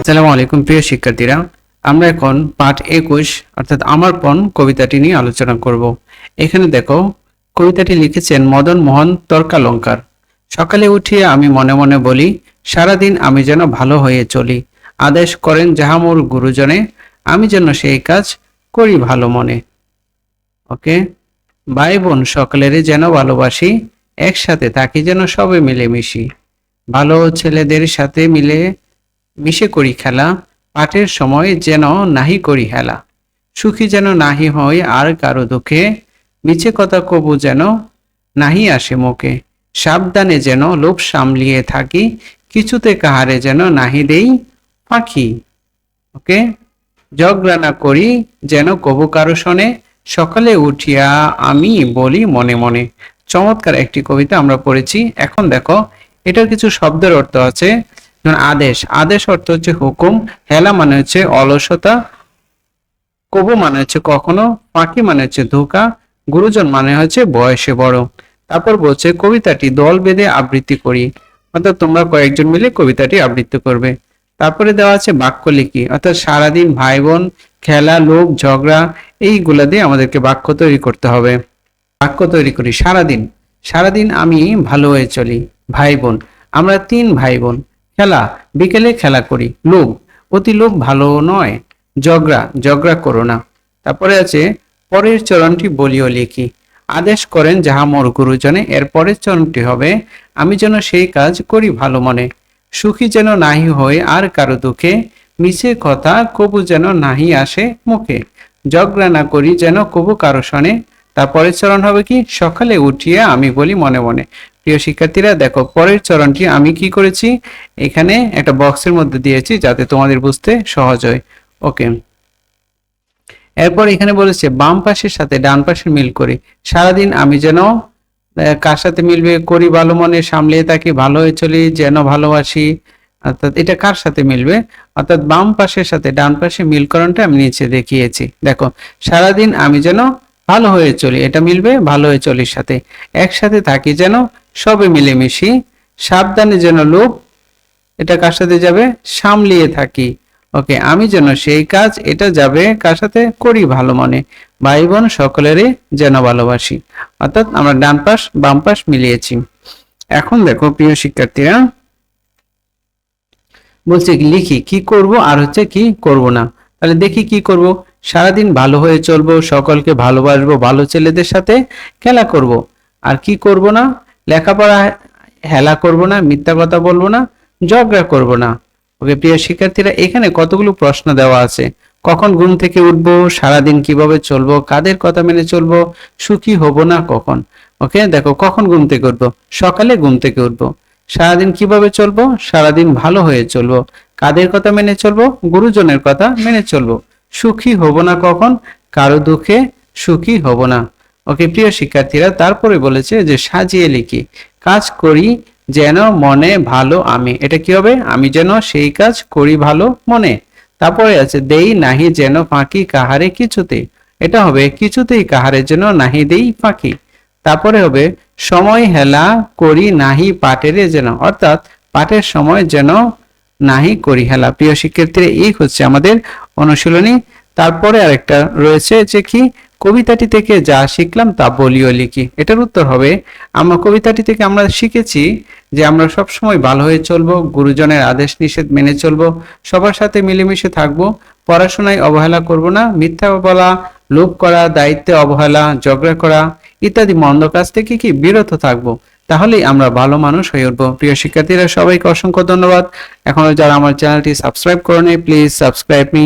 আসসালামু আলাইকুম প্রিয় শিক্ষার্থীরা। আমরা এখন পাঠ একুশ, অর্থাৎ আমার পণ কবিতাটি নিয়ে আলোচনা করব। এখানে দেখো, কবিতাটি লিখেছেন মদন মোহন তর্কালঙ্কার। সকালে উঠিয়ে আমি মনে মনে বলি, সারাদিন আমি যেন ভালো হয়ে চলি। আদেশ করেন যাহামুর গুরুজনে, আমি যেন সেই কাজ করি ভালো মনে। ওকে? ভাই বোন সকলেরই যেন ভালোবাসি, একসাথে থাকি যেন সবে মিলেমিশি। ভালো ছেলেদের সাথে মিলে মিশে করি খেলা পাঠের সময় যেন নাহি করি হেলা। সুখী যেন নাহি হয় আর কারও দুঃখে, মিছে কথা কবু যেন নাহি আসে মুখে। সাবধানে যেন লোভ সামলিয়ে থাকি, কিছুতে কাহারে যেন নাহি দেই পাখি। ওকে? জগরানা করি যেন কবু কারও শোনে, সকালে উঠিয়া আমি বলি মনে মনে। চমৎকার একটি কবিতা আমরা পড়েছি। এখন দেখো, এটার কিছু শব্দের অর্থ আছে যেমন আদেশ। আদেশ অর্থ হচ্ছে হুকুম, হেলা মানে হচ্ছে অলসতা, কবু মানে হচ্ছে কখনো পাখি মানে হচ্ছে ধোকা, গুরুজন মানে হচ্ছে বয়সে বড়। তারপর বলছে, কবিতাটি দল বেঁধে আবৃত্তি করি। অর্থাৎ তোমরা কয়েকজন মিলে কবিতাটি আবৃত্তি করবে। তারপরে দেওয়া আছে বাক্য লিখি। অর্থাৎ সারাদিন ভাই বোন খেলা লোক ঝগড়া, এইগুলা দিয়ে আমাদেরকে বাক্য তৈরি করতে হবে। বাক্য তৈরি করি সারাদিন। সারাদিন আমি ভালো হয়ে চলি ভাই বোন আমরা তিন ভাই বোন খেলা, বিকেলে খেলা করি। লোভ, অতি লোভ ভালো নয়। ঝগড়া ঝগড়া করো না। তারপরে আছে, পরের চরণটি বলিও লিখি। আদেশ করেন যাহা মোর গুরুজনে এর পরের চরণটি হবে, আমি যেন সেই কাজ করি ভালো মনে। সুখী যেন নাহি হয় আর কারও দুঃখে, মিছে কথা কবু যেন নাহি আসে মুখে। ঝগড়া না করি যেন কবু কারও শনে তারপরের চরণ হবে কি, সকালে উঠিয়ে আমি বলি মনে মনে। প্রিয় শিক্ষার্থীরা, দেখো, পরের চরণটি আমি কি করেছি? এখানে একটা বক্সের মধ্যে দিয়েছি যাতে তোমাদের বুঝতে সহজ হয়। ওকে। এরপর এখানে বলেছে, বাম পাশের সাথে ডান পাশের মিল করি। সারাদিন আমি যেন কার সাথে মিলবে, করি, ভালো মনে সামলিয়ে থাকি ভালো হয়ে চলি, যেন ভালোবাসি। অর্থাৎ এটা কার সাথে মিলবে? অর্থাৎ বাম পাশের সাথে ডান পাশে মিলকরণটা আমি নিচে দেখিয়েছি। দেখো, সারাদিন আমি যেন ভালো হয়ে চলি, এটা মিলবে, ভালো হয়ে চলির সাথে। একসাথে থাকি যেন, সবে মিলেমিশি, সাবধানে যেন লোভ, এটা কার সাথে যাবে? সামলিয়ে থাকি। ওকে, আমি যেন সেই কাজ, এটা যাবে, কার সাথে? করি ভালো মনে। ভাই বোন সকলেরই যেন ভালোবাসি। অর্থাৎ আমরা ডান পাশ, বাম পাশ মিলিয়েছি। এখন দেখো, প্রিয় শিক্ষার্থীরা, বলছে লিখি, কি করব আর হচ্ছে কি করব না? তাহলে দেখি কি করব। সারাদিন ভালো হয়ে চলবো, সকলকে ভালোবাসবো, ভালো ছেলেদের সাথে খেলা করব। আর কি করব না? লেখাপড়া হেলা করব না, মিথ্যা কথা বলব না, ঝগড়া করব না। ওকে প্রিয় শিক্ষার্থীরা, এখানে কতগুলো প্রশ্ন দেওয়া আছে? কখন ঘুম থেকে উঠবো? সারাদিন কীভাবে চলবো? কাদের কথা মেনে চলবো? সুখী হব না কখন? ওকে, দেখো, কখন ঘুম থেকে উঠবো? সকালে ঘুম থেকে উঠবো। সারাদিন কীভাবে চলবো? সারাদিন ভালো হয়ে চলবো। কাদের কথা মেনে চলবো? গুরুজনের কথা মেনে চলবো। সুখী হব না কখন? কারও দুঃখে সুখী হব না। ওকে, প্রিয় শিক্ষার্থীরা, তারপরে বলেছে যে সাজিয়ে লিখি, কাজ করি যেন মনে ভালো আমি। এটা কি হবে? আমি যেন সেই কাজ করি ভালো মনে। তারপরে আছে, দেই নাহি যেন ফাঁকি কাহারে কিছুতে। এটা হবে, কিছুতেই কাহারে যেন নাহি দেই ফাঁকি। তারপরে হবে, সময় হেলা করি নাহি পাটেরে যেন। অর্থাৎ পাটের সময় যেন নাহি করি। হেলা প্রিয় শিক্ষার্থীরা, এই হচ্ছে আমাদের অনুশীলনী। তারপরে আরেকটা রয়েছে যে কি, কবিতাটি থেকে যা শিখলাম তা বলিও লিখি। এটার উত্তর হবে, আমরা কবিতাটি থেকে আমরা শিখেছি যে আমরা সব সময় ভালো হয়ে চলবো, গুরুজনের আদেশ নিষেধ মেনে চলবো, সবার সাথে মিলেমিশে থাকব, পড়াশোনায় অবহেলা করব না, মিথ্যা বলা, লোভ করা, দায়িত্বে অবহেলা, ঝগড়া করা, ইত্যাদি মন্দ কাজ থেকে কি বিরত থাকব। তাহলেই আমরা ভালো মানুষ হয়ে উঠবো। প্রিয় শিক্ষার্থীরা, সবাইকে অসংখ্য ধন্যবাদ। এখনও যারা আমার চ্যানেলটি সাবস্ক্রাইব করেনি প্লিজ সাবস্ক্রাইব মি।